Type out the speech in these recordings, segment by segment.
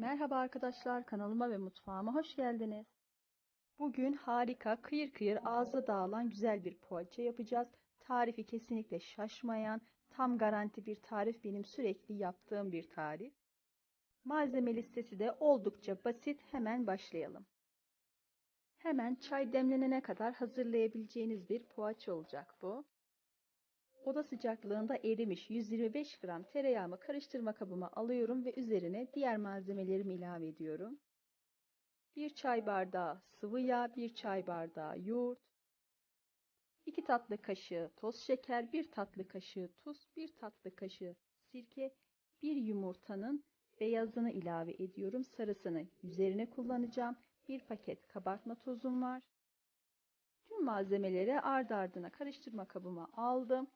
Merhaba arkadaşlar, kanalıma ve mutfağıma hoş geldiniz. Bugün harika, kıyır kıyır ağza dağılan güzel bir poğaça yapacağız. Tarifi kesinlikle şaşmayan, tam garanti bir tarif benim sürekli yaptığım bir tarif. Malzeme listesi de oldukça basit. Hemen başlayalım. Hemen çay demlenene kadar hazırlayabileceğiniz bir poğaça olacak bu. Oda sıcaklığında erimiş 125 gram tereyağımı karıştırma kabıma alıyorum ve üzerine diğer malzemelerimi ilave ediyorum. 1 çay bardağı sıvı yağ, 1 çay bardağı yoğurt, 2 tatlı kaşığı toz şeker, 1 tatlı kaşığı tuz, 1 tatlı kaşığı sirke, 1 yumurtanın beyazını ilave ediyorum. Sarısını üzerine kullanacağım. 1 paket kabartma tozum var. Tüm malzemeleri ard ardına karıştırma kabıma aldım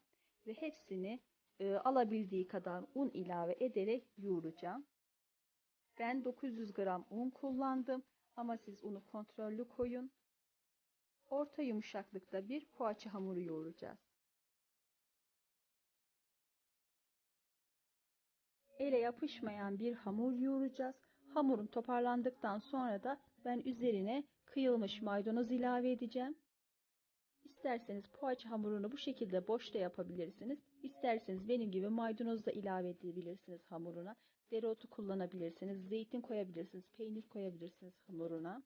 ve hepsini e, alabildiği kadar un ilave ederek yoğuracağım. Ben 900 gram un kullandım ama siz unu kontrollü koyun. Orta yumuşaklıkta bir poğaça hamuru yoğuracağız. Ele yapışmayan bir hamur yoğuracağız. Hamurun toparlandıktan sonra da ben üzerine kıyılmış maydanoz ilave edeceğim. İsterseniz poğaça hamurunu bu şekilde boşta yapabilirsiniz. İsterseniz benim gibi maydanoz da ilave edebilirsiniz hamuruna. Dereotu kullanabilirsiniz. Zeytin koyabilirsiniz. Peynir koyabilirsiniz hamuruna.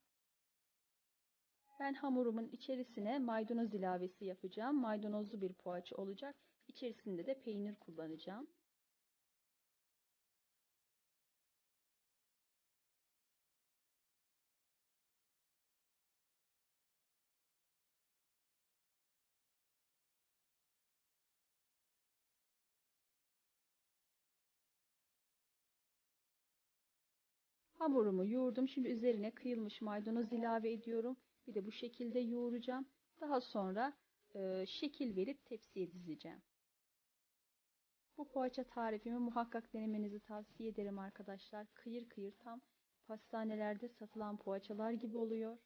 Ben hamurumun içerisine maydanoz ilavesi yapacağım. Maydanozlu bir poğaça olacak. İçerisinde de peynir kullanacağım. Hamurumu yoğurdum. Şimdi üzerine kıyılmış maydanoz ilave ediyorum. Bir de bu şekilde yoğuracağım. Daha sonra e, şekil verip tepsiye dizeceğim. Bu poğaça tarifimi muhakkak denemenizi tavsiye ederim arkadaşlar. Kıyır kıyır tam pastanelerde satılan poğaçalar gibi oluyor.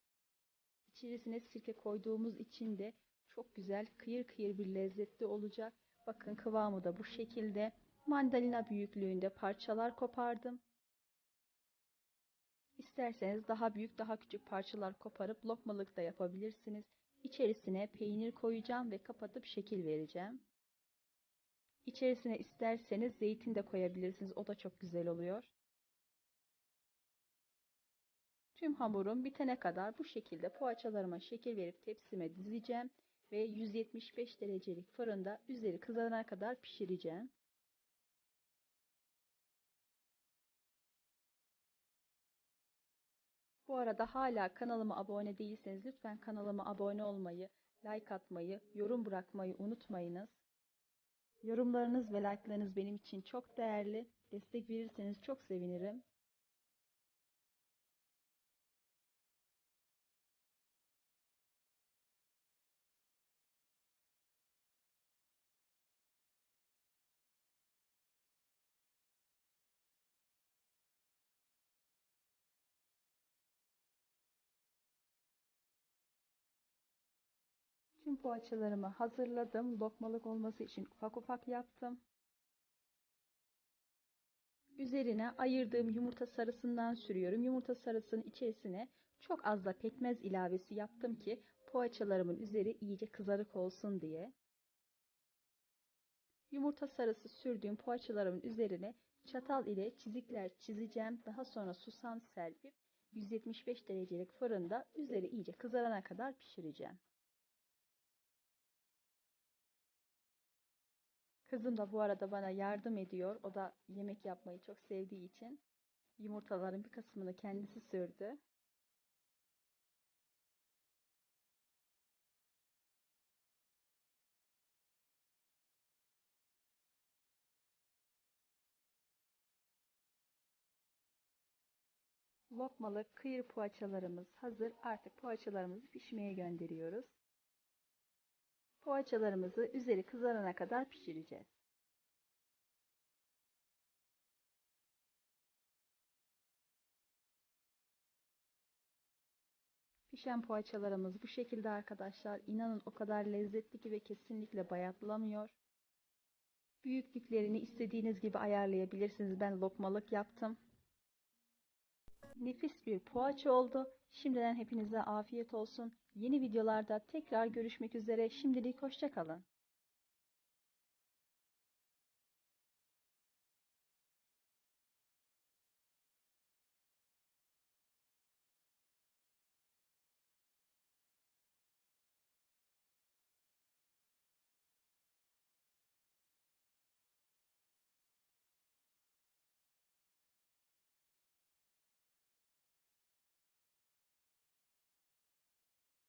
İçerisine sirke koyduğumuz için de çok güzel kıyır kıyır bir lezzetli olacak. Bakın kıvamı da bu şekilde. Mandalina büyüklüğünde parçalar kopardım. İsterseniz daha büyük daha küçük parçalar koparıp lokmalık da yapabilirsiniz. İçerisine peynir koyacağım ve kapatıp şekil vereceğim. İçerisine isterseniz zeytin de koyabilirsiniz. O da çok güzel oluyor. Tüm hamurum bitene kadar bu şekilde poğaçalarıma şekil verip tepsime dizeceğim ve 175 derecelik fırında üzeri kızarana kadar pişireceğim. Bu arada hala kanalıma abone değilseniz lütfen kanalıma abone olmayı, like atmayı, yorum bırakmayı unutmayınız. Yorumlarınız ve like'larınız benim için çok değerli. Destek verirseniz çok sevinirim. Tüm poğaçalarımı hazırladım. Lokmalık olması için ufak ufak yaptım. Üzerine ayırdığım yumurta sarısından sürüyorum. Yumurta sarısının içerisine çok az da pekmez ilavesi yaptım ki poğaçalarımın üzeri iyice kızarık olsun diye. Yumurta sarısı sürdüğüm poğaçalarımın üzerine çatal ile çizikler çizeceğim. Daha sonra susam serpip 175 derecelik fırında üzeri iyice kızarana kadar pişireceğim. Kızım da bu arada bana yardım ediyor. O da yemek yapmayı çok sevdiği için yumurtaların bir kısmını kendisi sürdü. Lokmalık kıyır poğaçalarımız hazır. Artık poğaçalarımızı pişmeye gönderiyoruz. Poğaçalarımızı üzeri kızarana kadar pişireceğiz. Pişen poğaçalarımız bu şekilde arkadaşlar. İnanın o kadar lezzetli ki ve kesinlikle bayatlamıyor. Büyüklüklerini istediğiniz gibi ayarlayabilirsiniz. Ben lokmalık yaptım. Nefis bir poğaça oldu. Şimdiden hepinize afiyet olsun. Yeni videolarda tekrar görüşmek üzere. Şimdilik hoşça kalın.